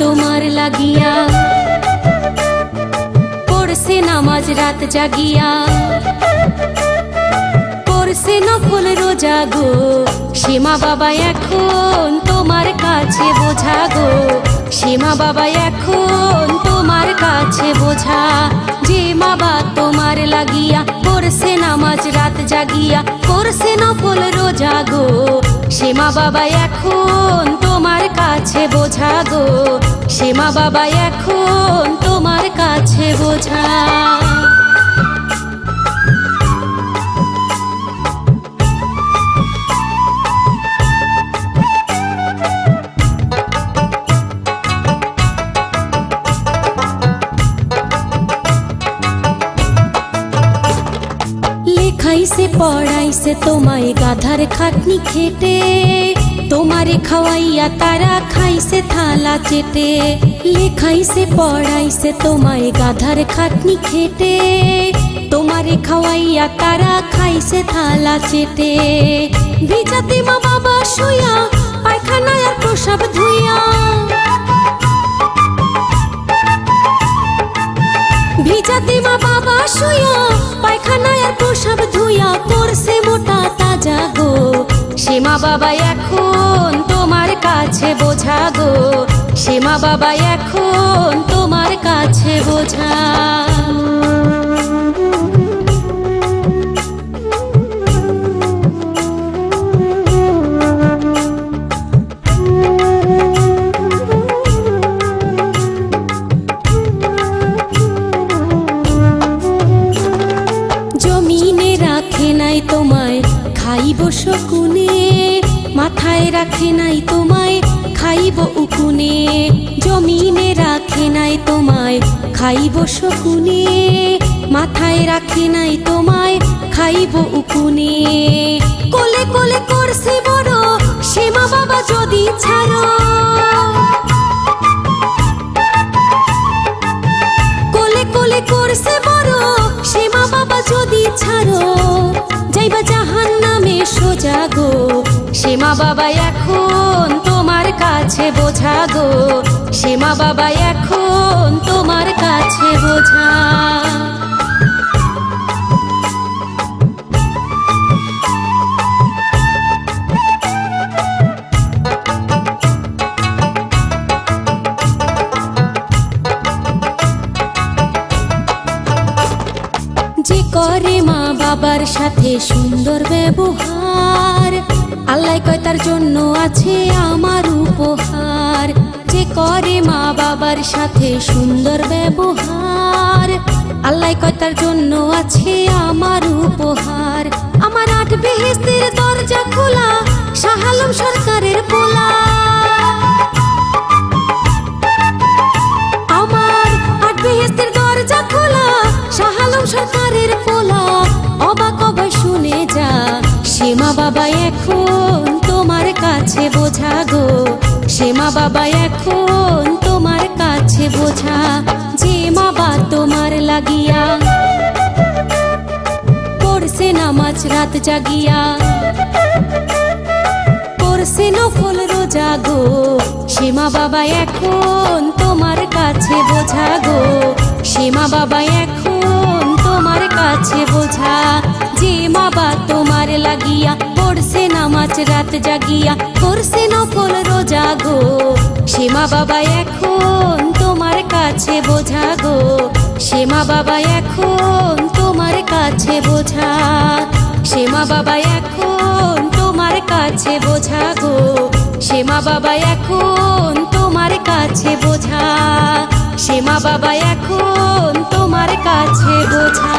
তোমার লাগিয়া, পড়ছে নামাজ রাত জাগিয়া। করছে নফল রোজা গো সীমা বাবা এখন তোমার কাছে বোঝা গো। সীমা বাবা এখন তোমার কাছে বোঝা, যে বাবা তোমার লাগিয়া করছে নামাজ রাত জাগিয়া। করছে নকল রোজা গো। সীমা বাবা এখন তোমার কাছে বোঝা গো। সীমা বাবা এখন তোমার কাছে বোঝা। লেখাইছে পড়াইছে তোমায় গাধার খাটনি খেটে তোমারে খাওয়াইয়া তারা খাইছে থালা চেটে লেখাইছে পড়াইছে তোমায় গাধার খাটনি খেটে তোমারে খাওয়াইয়া তারা খাইছে থালা চেটে ভিজাতে মা বাবা শুয়া পায়খানায় আর প্রসাব ধুইয়া ভিজাতে মা বাবা শুয়া, পায়খানায় আর প্রসাব ধুইয়া পড়ছে মোটা তাজা গো। সীমা বাবা এখন তোমার কাছে বোঝা গো। সীমা বাবা এখন তোমার কাছে বোঝা। শকুনে, মাথায় রাখে নাই তোমায়, খাইব উকুনে, জমিনে রাখে নাই তোমায়, খাইব শকুনে, মাথায় রাখে নাই তোমায়, খাইব উকুনে। কোলে কোলে করছে বড় সীমা বাবা যদি ছাড়ো সীমা বাবা এখন তোমার কাছে বোঝা গো। সীমা বাবা এখন তোমার কাছে বোঝা। করে মা বাবার সাথে সুন্দর ব্যবহার আল্লাহ কয়, তার জন্য আছে আমার উপহার। যে করে মা বাবার সাথে সুন্দর ব্যবহার। আল্লাহ কয়, তার জন্য আছে আমার উপহার। আমার আট বেহেস্তের দরজা খোলা শাহালম সরকারের পোলা সীমা বাবা এখন তোমার কাছে বোঝা গো। সীমা বাবা এখন তোমার কাছে বোঝা। যে মা বা তোমার লাগিয়া পড়ছে নামাজ রাত জাগিয়া। করছে নফল রোজা গো। সীমা বাবা এখন তোমার কাছে বোঝা গো। সীমা বাবা এখন তোমার কাছে বোঝা। যে বাবা তোমার লাগিয়া, পড়ছে নামাজ রাত জাগিয়া, করছে নফল রোজা গো। সীমা বাবা এখন তোমার কাছে বোঝা গো। সীমা বাবা এখন তোমার কাছে বোঝা। সীমা বাবা এখন তোমার কাছে বোঝা গো। সীমা বাবা এখন তোমার কাছে বোঝা। সীমা বাবা এখন তোমার কাছে বোঝা।